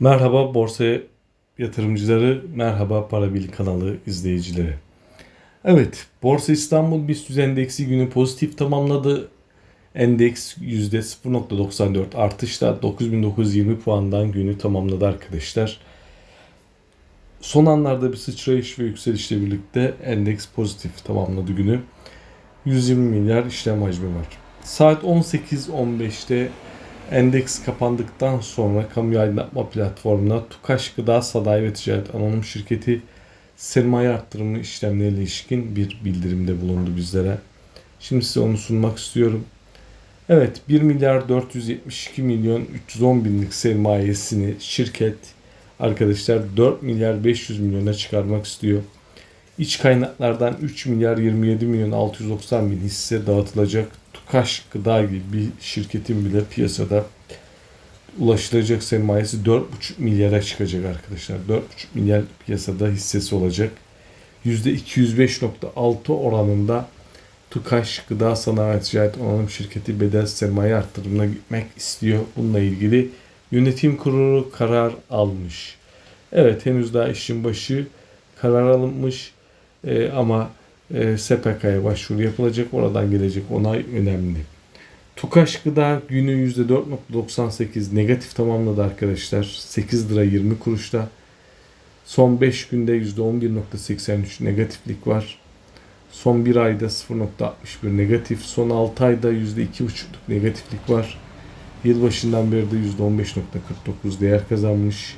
Merhaba borsa yatırımcıları, merhaba Para Bil kanalı izleyicileri. Evet, Borsa İstanbul BIST endeksi günü pozitif tamamladı. Endeks %0.94 artışla 9920 puandan günü tamamladı arkadaşlar. Son anlarda bir sıçrayış ve yükselişle birlikte endeks pozitif tamamladı günü. 120 milyar işlem hacmi var. Saat 18.15'te Endeks kapandıktan sonra kamu aydınlatma platformuna Tukaş Gıda Sanayi ve Ticaret Anonim Şirketi sermaye arttırımı işlemlerine ilişkin bir bildirimde bulundu bizlere. Şimdi size onu sunmak istiyorum. Evet 1 milyar 472 milyon 310 binlik sermayesini şirket arkadaşlar 4 milyar 500 milyona çıkarmak istiyor. İç kaynaklardan 3 milyar 27 milyon 690 bin hisse dağıtılacak. Tukaş Gıda gibi bir şirketin bile piyasada ulaşılacak sermayesi 4,5 milyara çıkacak arkadaşlar. 4,5 milyar piyasada hissesi olacak. %205.6 oranında Tukaş Gıda Sanayi Ticaret Anonim Şirketi bedel sermaye arttırımına gitmek istiyor. Bununla ilgili yönetim kurulu karar almış. Evet henüz daha işin başı karar alınmış Ee, ama e, SPK'ya başvuru yapılacak. Oradan gelecek onay önemli. Tukaş Gıda günü %4.98 negatif tamamladı arkadaşlar. 8 lira 20 kuruşta. Son 5 günde %11.83 negatiflik var. Son 1 ayda 0.61 negatif. Son 6 ayda %2.5'luk negatiflik var. Yılbaşından beri de %15.49 değer kazanmış.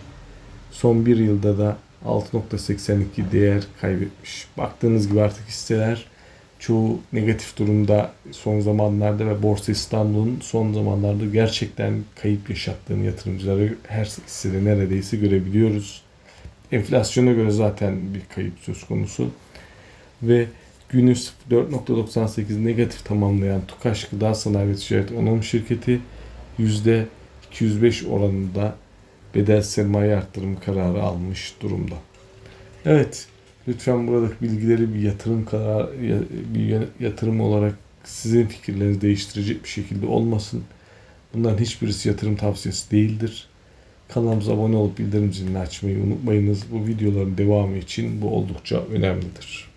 Son 1 yılda da 6.82 değer kaybetmiş. Baktığınız gibi artık hisseler çoğu negatif durumda son zamanlarda ve Borsa İstanbul'un son zamanlarda gerçekten kayıp yaşattığını yatırımcılara her hissede neredeyse görebiliyoruz. Enflasyona göre zaten bir kayıp söz konusu. Ve günü 4.98 negatif tamamlayan Tukaş Gıda Sanayi ve Ticaret Anonim Şirketi %205 oranında bedel sermaye arttırım kararı almış durumda. Evet, lütfen buradaki bilgileri bir yatırım karar bir yatırım olarak sizin fikirlerinizi değiştirecek bir şekilde olmasın. Bunların hiçbirisi yatırım tavsiyesi değildir. Kanalımıza abone olup bildirim zilini açmayı unutmayınız. Bu videoların devamı için bu oldukça önemlidir.